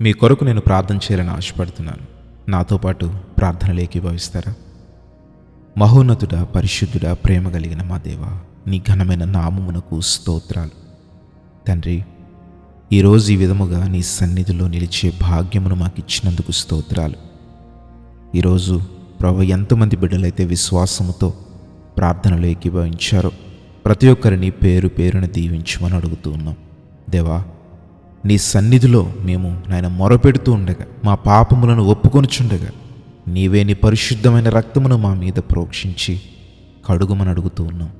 మీ కొరకు నేను ప్రార్థన చేయాలని ఆశపడుతున్నాను. నాతో పాటు ప్రార్థనలు ఏకీభవిస్తారా మహోన్నతుడ పరిశుద్ధుడ ప్రేమ కలిగిన మా దేవ నీ ఘనమైన నామమునకు స్తోత్రాలు. తండ్రి ఈరోజు ఈ విధముగా నీ సన్నిధిలో నిలిచే భాగ్యమును మాకు ఇచ్చినందుకు స్తోత్రాలు. ఈరోజు ప్రభు ఎంతమంది బిడ్డలైతే విశ్వాసముతో ప్రార్థనలు ఏకీభవించారో ప్రతి ఒక్కరిని పేరు పేరున దీవించమని అడుగుతూ ఉన్నాం. దేవా నీ సన్నిధిలో మేము నాయన మొరపెడుతూ ఉండగా మా పాపములను ఒప్పుకొనిచుండగా నీవే నీ పరిశుద్ధమైన రక్తమును మా మీద ప్రోక్షించి కడుగుమని అడుగుతూ ఉన్నాం.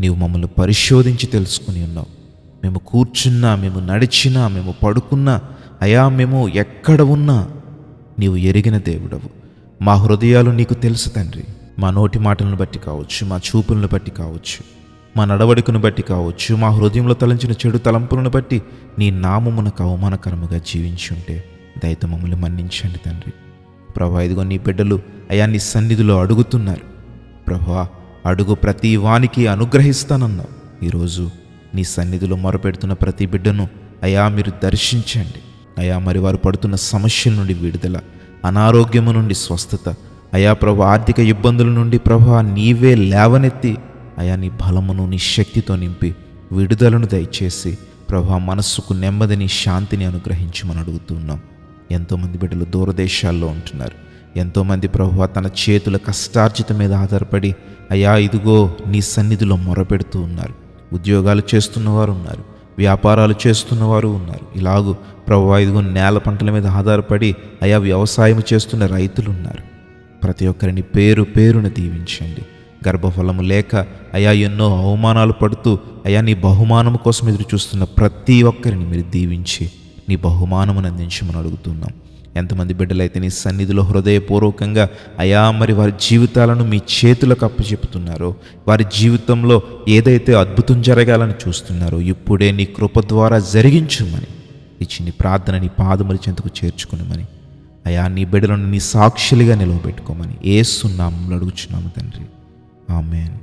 నీవు మమ్మల్ని పరిశోధించి తెలుసుకుని ఉన్నావు. మేము కూర్చున్నా మేము నడిచినా మేము పడుకున్నా అయా మేము ఎక్కడ ఉన్నా నీవు ఎరిగిన దేవుడవు. మా హృదయాలు నీకు తెలుసు తండ్రి. మా నోటి మాటలను బట్టి కావచ్చు మా చూపులను బట్టి కావచ్చు. మా నడవడికను బట్టి కావచ్చు మా హృదయంలో తలంచిన చెడు తలంపులను బట్టి నీ నామమునకు అవమానకరముగా జీవించి ఉంటే దయతో మమ్మల్ని మన్నించండి తండ్రి. ప్రభా ఇదిగో నీ బిడ్డలు అయా నీ సన్నిధిలో అడుగుతున్నారు. ప్రభా అడుగు ప్రతి వానికి అనుగ్రహిస్తానన్నావు. ఈరోజు నీ సన్నిధిలో మొరపెడుతున్న ప్రతి బిడ్డను అయా మీరు దర్శించండి. అయా మరి వారు పడుతున్న సమస్యల నుండి విడుదల అనారోగ్యము నుండి స్వస్థత. అయా ప్రభు ఆర్థిక ఇబ్బందుల నుండి ప్రభా నీవే లేవనెత్తి అయా నీ బలమును నీ శక్తితో నింపి విడుదలను దయచేసి ప్రభా మనస్సుకు నెమ్మదిని శాంతిని అనుగ్రహించమని అడుగుతున్నాం. ఎంతోమంది బిడ్డలు దూరదేశాల్లో ఉంటున్నారు. ఎంతోమంది ప్రభు తన చేతుల కష్టార్జిత మీద ఆధారపడి అయా ఇదిగో నీ సన్నిధిలో మొరపెడుతూ ఉన్నారు. ఉద్యోగాలు చేస్తున్నవారు ఉన్నారు. వ్యాపారాలు చేస్తున్నవారు ఉన్నారు. ఇలాగూ ప్రభు ఇదిగో నేల పంటల మీద ఆధారపడి అయా వ్యవసాయం చేస్తున్న రైతులు ఉన్నారు. ప్రతి ఒక్కరిని పేరు పేరున దీవించండి. గర్భఫలము లేక అయా ఎన్నో అవమానాలు పడుతూ అయా నీ బహుమానము కోసం ఎదురు చూస్తున్న ప్రతి ఒక్కరిని మీరు దీవించి నీ బహుమానమును అందించమని అడుగుతున్నాం. ఎంతమంది బిడ్డలైతే నీ సన్నిధిలో హృదయపూర్వకంగా అయా మరి వారి జీవితాలను మీ చేతులకు అప్పచెపుతున్నారో వారి జీవితంలో ఏదైతే అద్భుతం జరగాలని చూస్తున్నారో ఇప్పుడే నీ కృప ద్వారా జరిగించుమని ఇచ్చి నీ ప్రార్థన నీ పాదముల చెంతకు చేర్చుకునమని అయా నీ బిడ్డలను నీ సాక్షులుగా నిలవబెట్టుకోమని ఏసునామంలో అడుగుచున్నాము తండ్రి. Amen.